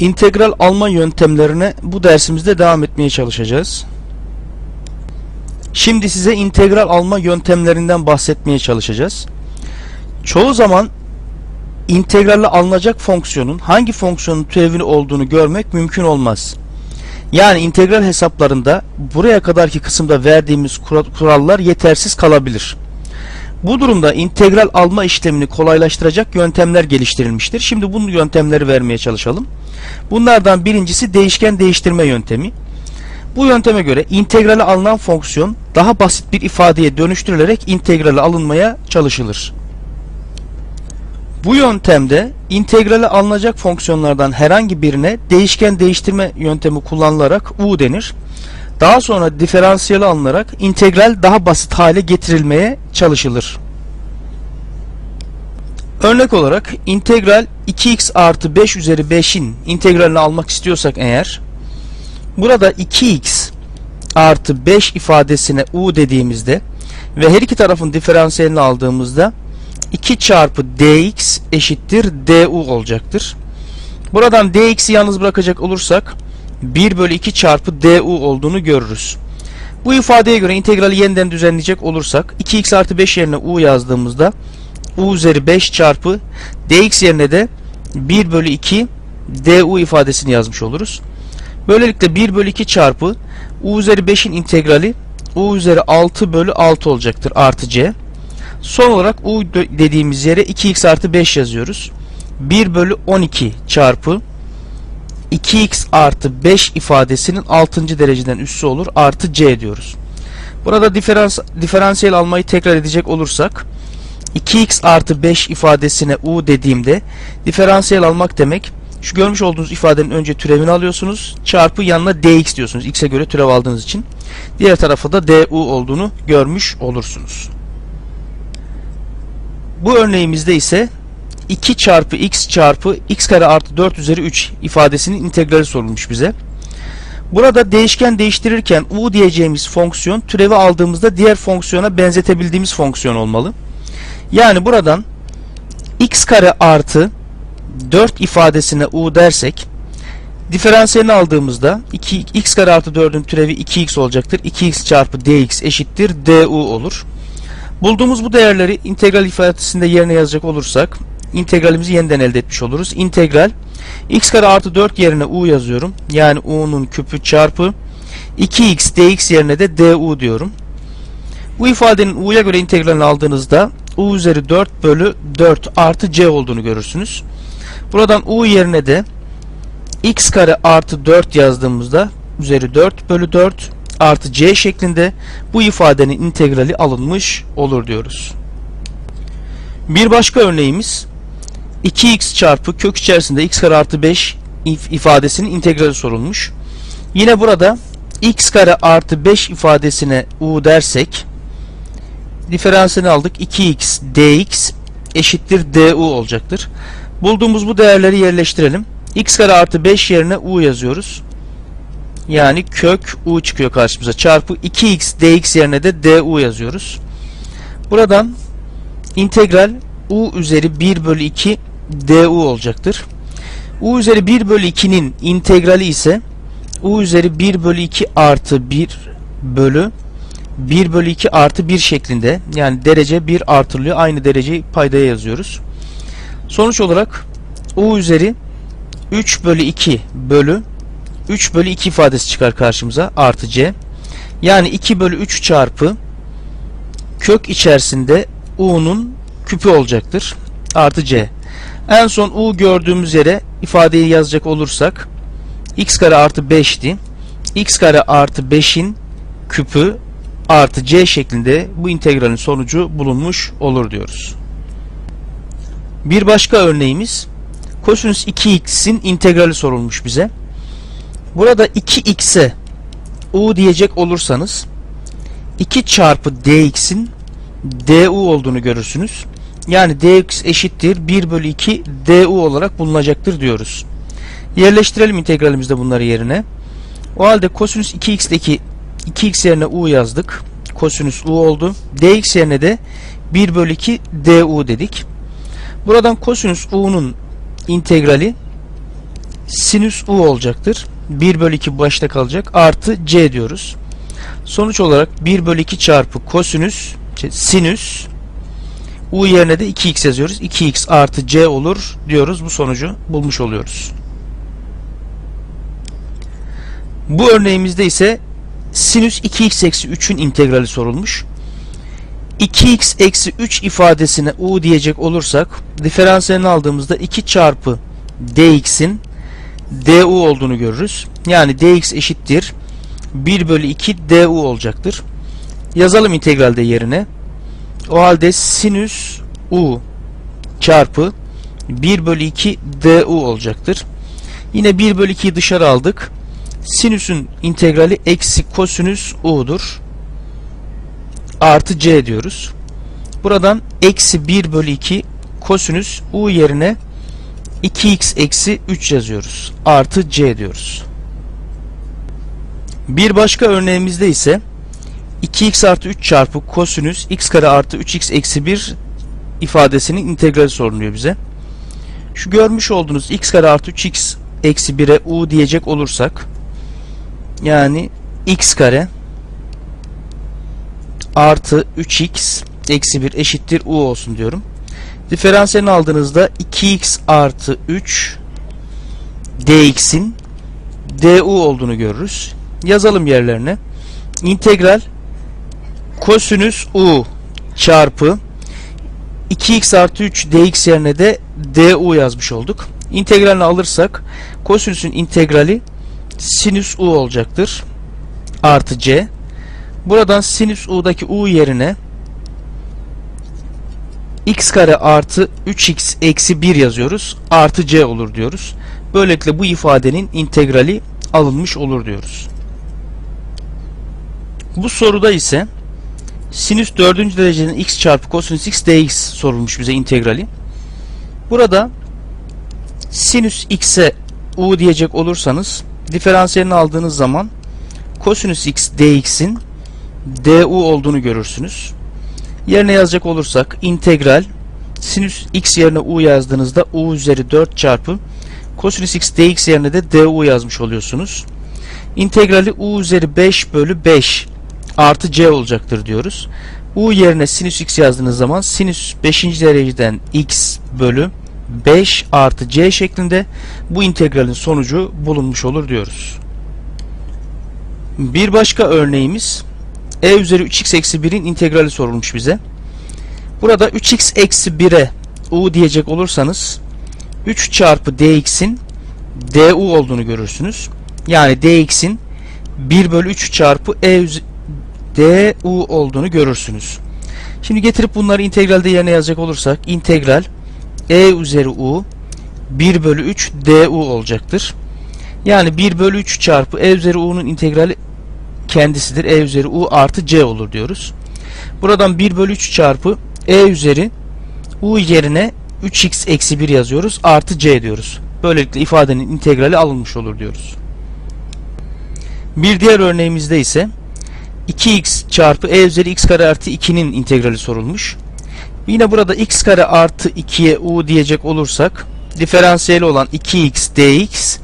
İntegral alma yöntemlerine bu dersimizde devam etmeye çalışacağız. Şimdi size integral alma yöntemlerinden bahsetmeye çalışacağız. Çoğu zaman integralle alınacak fonksiyonun hangi fonksiyonun türevini olduğunu görmek mümkün olmaz. Yani integral hesaplarında buraya kadarki kısımda verdiğimiz kura- kurallar yetersiz kalabilir. Bu durumda integral alma işlemini kolaylaştıracak yöntemler geliştirilmiştir. Şimdi bu yöntemleri vermeye çalışalım. Bunlardan birincisi değişken değiştirme yöntemi. Bu yönteme göre integrale alınan fonksiyon daha basit bir ifadeye dönüştürülerek integrale alınmaya çalışılır. Bu yöntemde integrale alınacak fonksiyonlardan herhangi birine değişken değiştirme yöntemi kullanılarak u denir. Daha sonra diferansiyeli alınarak integral daha basit hale getirilmeye çalışılır. Örnek olarak integral 2x artı 5 üzeri 5'in integralini almak istiyorsak eğer burada 2x artı 5 ifadesine u dediğimizde ve her iki tarafın diferansiyelini aldığımızda 2 çarpı dx eşittir du olacaktır. Buradan dx'i yalnız bırakacak olursak 1 bölü 2 çarpı du olduğunu görürüz. Bu ifadeye göre integrali yeniden düzenleyecek olursak 2x artı 5 yerine u yazdığımızda u üzeri 5 çarpı dx yerine de 1 bölü 2 du ifadesini yazmış oluruz. Böylelikle 1 bölü 2 çarpı u üzeri 5'in integrali u üzeri 6 bölü 6 olacaktır artı c. Son olarak u dediğimiz yere 2x artı 5 yazıyoruz. 1 bölü 12 çarpı 2x artı 5 ifadesinin 6. dereceden üssü olur artı c diyoruz. Burada diferans, diferansiyel almayı tekrar edecek olursak 2x artı 5 ifadesine u dediğimde diferansiyel almak demek şu görmüş olduğunuz ifadenin önce türevini alıyorsunuz çarpı yanına dx diyorsunuz x'e göre türev aldığınız için. Diğer tarafa da du olduğunu görmüş olursunuz. Bu örneğimizde ise 2 çarpı x çarpı x kare artı 4 üzeri 3 ifadesinin integrali sorulmuş bize. Burada değişken değiştirirken u diyeceğimiz fonksiyon türevi aldığımızda diğer fonksiyona benzetebildiğimiz fonksiyon olmalı. Yani buradan x kare artı 4 ifadesine u dersek diferansiyelini aldığımızda 2, x kare artı 4'ün türevi 2x olacaktır. 2x çarpı dx eşittir du olur. Bulduğumuz bu değerleri integral ifadesinde yerine yazacak olursak integralimizi yeniden elde etmiş oluruz. İntegral x kare artı 4 yerine u yazıyorum. Yani u'nun küpü çarpı 2x dx yerine de du diyorum. Bu ifadenin u'ya göre integralini aldığınızda u üzeri 4 bölü 4 artı c olduğunu görürsünüz. Buradan u yerine de x kare artı 4 yazdığımızda üzeri 4 bölü 4 artı c şeklinde bu ifadenin integrali alınmış olur diyoruz. Bir başka örneğimiz 2x çarpı kök içerisinde x kare artı 5 if- ifadesinin integrali sorulmuş. Yine burada x kare artı 5 ifadesine u dersek diferansiyelini aldık 2x dx eşittir du olacaktır. Bulduğumuz bu değerleri yerleştirelim. x kare artı 5 yerine u yazıyoruz. Yani kök u çıkıyor karşımıza. Çarpı 2x dx yerine de du yazıyoruz. Buradan integral u üzeri 1 bölü 2 du olacaktır. u üzeri 1 bölü 2'nin integrali ise u üzeri 1 bölü 2 artı 1 bölü 1 bölü 2 artı 1 şeklinde yani derece 1 artırılıyor. Aynı dereceyi paydaya yazıyoruz. Sonuç olarak u üzeri 3 bölü 2 bölü 3 bölü 2 ifadesi çıkar karşımıza artı c. Yani 2 bölü 3 çarpı kök içerisinde u'nun küpü olacaktır. Artı c. En son u gördüğümüz yere ifadeyi yazacak olursak x kare artı 5'ti. x kare artı 5'in küpü artı c şeklinde bu integralin sonucu bulunmuş olur diyoruz. Bir başka örneğimiz kosinüs 2x'in integrali sorulmuş bize. Burada 2x'e u diyecek olursanız 2 çarpı dx'in du olduğunu görürsünüz. Yani dx eşittir 1 bölü 2 du olarak bulunacaktır diyoruz. Yerleştirelim integralimizde bunları yerine. O halde kosinüs 2x'deki 2x yerine u yazdık. Kosinüs u oldu. dx yerine de 1 bölü 2 du dedik. Buradan kosinüs u'nun integrali sinüs u olacaktır. 1 bölü 2 başta kalacak. Artı c diyoruz. Sonuç olarak 1 bölü 2 çarpı kosinüs şey, sinüs u yerine de 2x yazıyoruz. 2x artı c olur diyoruz. Bu sonucu bulmuş oluyoruz. Bu örneğimizde ise sinüs 2x eksi 3'ün integrali sorulmuş. 2x eksi 3 ifadesine u diyecek olursak diferansiyelini aldığımızda 2 çarpı dx'in du olduğunu görürüz. Yani dx eşittir 1 bölü 2 du olacaktır. Yazalım integralde yerine. O halde sinüs u çarpı 1 bölü 2 du olacaktır. Yine 1 bölü 2'yi dışarı aldık. Sinüsün integrali eksi kosinüs u'dur. Artı c diyoruz. Buradan eksi 1 bölü 2 kosinüs u yerine 2x eksi 3 yazıyoruz. Artı c diyoruz. Bir başka örneğimizde ise 2x artı 3 çarpı kosinüs x kare artı 3x eksi 1 ifadesinin integrali soruluyor bize. Şu görmüş olduğunuz x kare artı 3x eksi 1'e u diyecek olursak yani x kare artı 3x eksi 1 eşittir u olsun diyorum. Diferansiyelini aldığınızda 2x artı 3 dx'in du olduğunu görürüz. Yazalım yerlerine. İntegral kosinüs u çarpı 2x artı 3 dx yerine de du yazmış olduk. İntegralini alırsak kosinüsün integrali sinüs u olacaktır. Artı c. Buradan sinüs u'daki u yerine x kare artı 3x eksi 1 yazıyoruz. Artı c olur diyoruz. Böylelikle bu ifadenin integrali alınmış olur diyoruz. Bu soruda ise sinüs 4. derecenin x çarpı kosinüs x dx sorulmuş bize integrali. Burada sinüs x'e u diyecek olursanız diferansiyelini aldığınız zaman kosinüs x dx'in du olduğunu görürsünüz. Yerine yazacak olursak integral sinüs x yerine u yazdığınızda u üzeri 4 çarpı kosinüs x dx yerine de du yazmış oluyorsunuz. İntegrali u üzeri 5 bölü 5 artı c olacaktır diyoruz. u yerine sinüs x yazdığınız zaman sinüs 5. dereceden x bölü 5 artı c şeklinde bu integralin sonucu bulunmuş olur diyoruz. Bir başka örneğimiz e üzeri 3x eksi 1'in integrali sorulmuş bize. Burada 3x eksi 1'e u diyecek olursanız 3 çarpı dx'in du olduğunu görürsünüz. Yani dx'in 1 bölü 3 çarpı e du olduğunu görürsünüz. Şimdi getirip bunları integralde yerine yazacak olursak integral e üzeri u 1 bölü 3 du olacaktır. Yani 1 bölü 3 çarpı e üzeri u'nun integrali kendisidir. E üzeri u artı c olur diyoruz. Buradan 1 bölü 3 çarpı e üzeri u yerine 3x eksi 1 yazıyoruz. Artı c diyoruz. Böylelikle ifadenin integrali alınmış olur diyoruz. Bir diğer örneğimizde ise 2x çarpı e üzeri x kare artı 2'nin integrali sorulmuş. Yine burada x kare artı 2'ye u diyecek olursak diferansiyeli olan 2x dx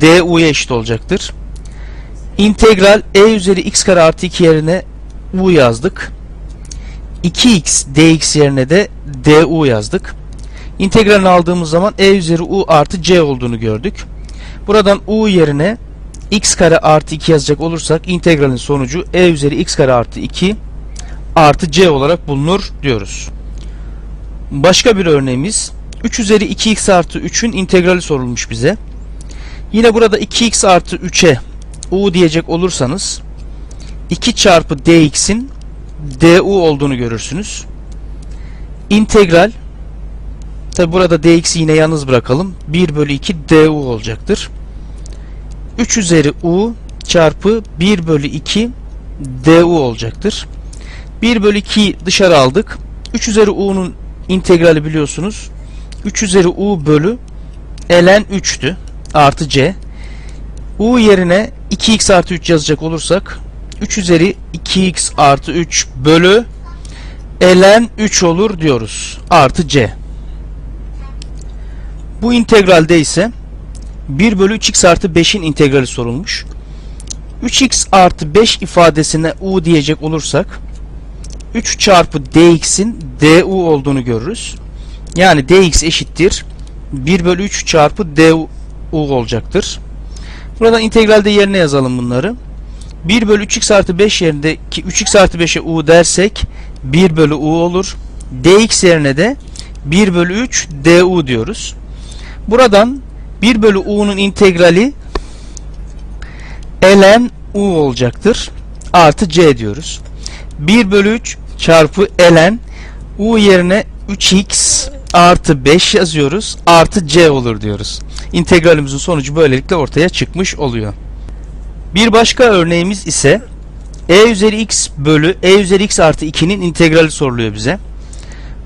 du'ya eşit olacaktır. İntegral e üzeri x kare artı 2 yerine u yazdık. 2x dx yerine de du yazdık. İntegralini aldığımız zaman e üzeri u artı c olduğunu gördük. Buradan u yerine x kare artı 2 yazacak olursak integralin sonucu e üzeri x kare artı 2 artı c olarak bulunur diyoruz. Başka bir örneğimiz 3 üzeri 2x artı 3'ün integrali sorulmuş bize. Yine burada 2x artı 3'e u diyecek olursanız 2 çarpı dx'in du olduğunu görürsünüz. İntegral tabi burada dx'i yine yalnız bırakalım. 1 bölü 2 du olacaktır. 3 üzeri u çarpı 1 bölü 2 du olacaktır. 1 bölü 2 dışarı aldık. 3 üzeri u'nun integrali biliyorsunuz. 3 üzeri u bölü ln 3'tü. Artı c. u yerine 2x artı 3 yazacak olursak 3 üzeri 2x artı 3 bölü ln 3 olur diyoruz. Artı c. Bu integralde ise 1 bölü 3x artı 5'in integrali sorulmuş. 3x artı 5 ifadesine u diyecek olursak 3 çarpı dx'in du olduğunu görürüz. Yani dx eşittir 1 bölü 3 çarpı du olacaktır. Buradan integralde yerine yazalım bunları. 1 bölü 3x artı 5 yerindeki 3x artı 5'e u dersek 1 bölü u olur. dx yerine de 1 bölü 3 du diyoruz. Buradan 1 bölü u'nun integrali ln u olacaktır. Artı c diyoruz. 1 bölü 3 çarpı ln u yerine 3x artı 5 yazıyoruz. Artı c olur diyoruz. İntegralimizin sonucu böylelikle ortaya çıkmış oluyor. Bir başka örneğimiz ise e üzeri x bölü e üzeri x artı 2'nin integrali soruluyor bize.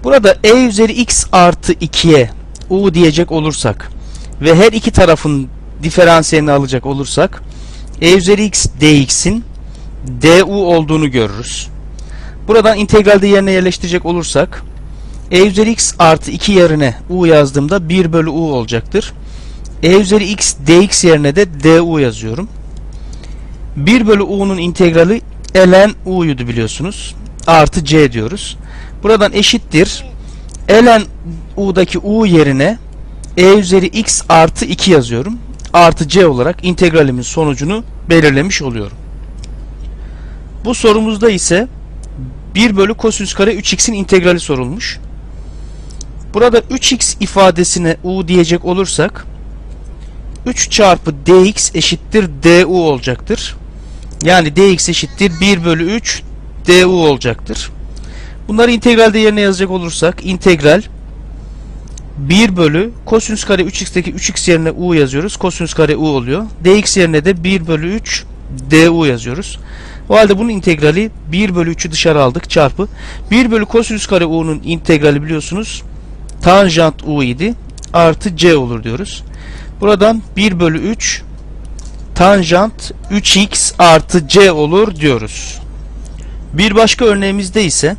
Burada e üzeri x artı 2'ye u diyecek olursak ve her iki tarafın diferansiyelini alacak olursak e üzeri x dx'in du olduğunu görürüz. Buradan integralde yerine yerleştirecek olursak e üzeri x artı 2 yerine u yazdığımda 1 bölü u olacaktır. e üzeri x dx yerine de du yazıyorum. 1 bölü u'nun integrali ln u'ydu biliyorsunuz. Artı c diyoruz. Buradan eşittir. ln u'daki u yerine e üzeri x artı 2 yazıyorum. Artı c olarak integralimin sonucunu belirlemiş oluyorum. Bu sorumuzda ise 1 bölü kosinüs kare 3x'in integrali sorulmuş. Burada 3x ifadesine u diyecek olursak 3 çarpı dx eşittir du olacaktır. Yani dx eşittir 1 bölü 3 du olacaktır. Bunları integralde yerine yazacak olursak integral 1 bölü kosinüs kare 3x'teki 3x yerine u yazıyoruz. Kosinüs kare u oluyor. dx yerine de 1 bölü 3 du yazıyoruz. O halde bunun integrali 1 bölü 3'ü dışarı aldık çarpı 1 bölü kosinüs kare u'nun integrali biliyorsunuz tanjant u idi artı c olur diyoruz. Buradan 1 bölü 3 tanjant 3x artı c olur diyoruz. Bir başka örneğimizde ise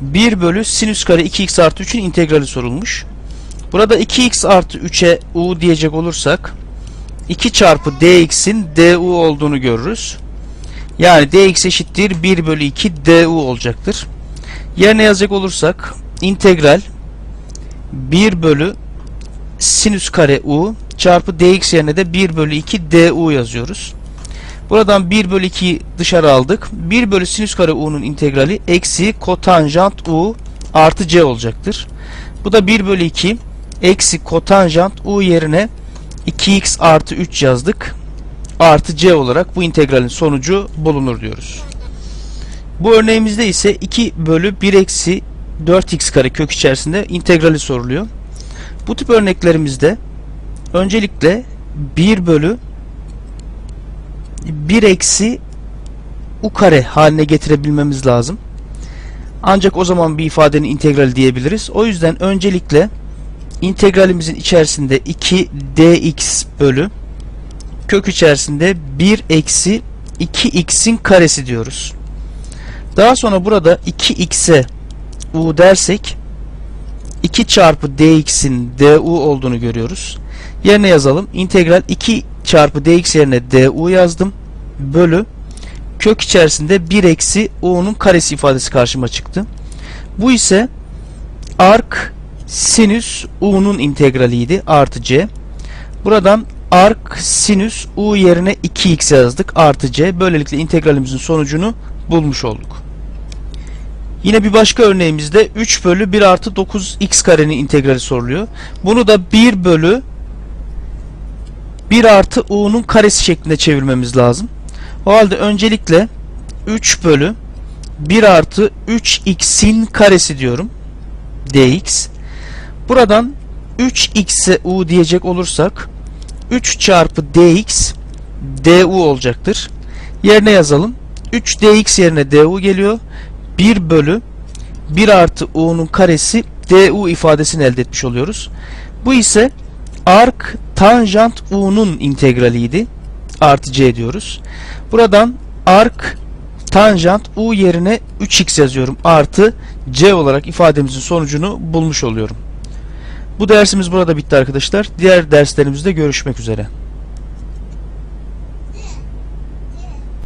1 bölü sinüs kare 2x artı 3'ün integrali sorulmuş. Burada 2x artı 3'e u diyecek olursak 2 çarpı dx'in du olduğunu görürüz. Yani dx eşittir 1 bölü 2 du olacaktır. Yerine yazacak olursak integral 1 bölü sinüs kare u çarpı dx yerine de 1 bölü 2 du yazıyoruz. Buradan 1 bölü 2 dışarı aldık. 1 bölü sinüs kare u'nun integrali eksi kotanjant u artı c olacaktır. Bu da 1 bölü 2 eksi kotanjant u yerine 2x artı 3 yazdık. Artı c olarak bu integralin sonucu bulunur diyoruz. Bu örneğimizde ise 2 bölü 1 eksi 4x kare kök içerisinde integrali soruluyor. Bu tip örneklerimizde öncelikle 1 bölü 1 eksi u kare haline getirebilmemiz lazım. Ancak o zaman bir ifadenin integrali diyebiliriz. O yüzden öncelikle integralimizin içerisinde 2 dx bölü kök içerisinde 1 eksi 2x'in karesi diyoruz. Daha sonra burada 2x'e u dersek 2 çarpı dx'in du olduğunu görüyoruz. Yerine yazalım. İntegral 2 çarpı dx yerine du yazdım. Bölü kök içerisinde 1 eksi u'nun karesi ifadesi karşıma çıktı. Bu ise arc sinüs u'nun integraliydi. Artı c. Buradan arc sinüs u yerine 2x yazdık. Artı c. Böylelikle integralimizin sonucunu bulmuş olduk. Yine bir başka örneğimizde 3 bölü 1 artı 9 x karenin integrali soruluyor. Bunu da 1 bölü 1 artı u'nun karesi şeklinde çevirmemiz lazım. O halde öncelikle 3 bölü 1 artı 3x'in karesi diyorum. dx. Buradan 3x'e u diyecek olursak 3 çarpı dx du olacaktır. Yerine yazalım. 3 dx yerine du geliyor. 1 bölü 1 artı u'nun karesi du ifadesini elde etmiş oluyoruz. Bu ise arc tanjant u'nun integraliydi. Artı c diyoruz. Buradan arc tanjant u yerine 3x yazıyorum. Artı c olarak ifademizin sonucunu bulmuş oluyorum. Bu dersimiz burada bitti arkadaşlar. Diğer derslerimizde görüşmek üzere.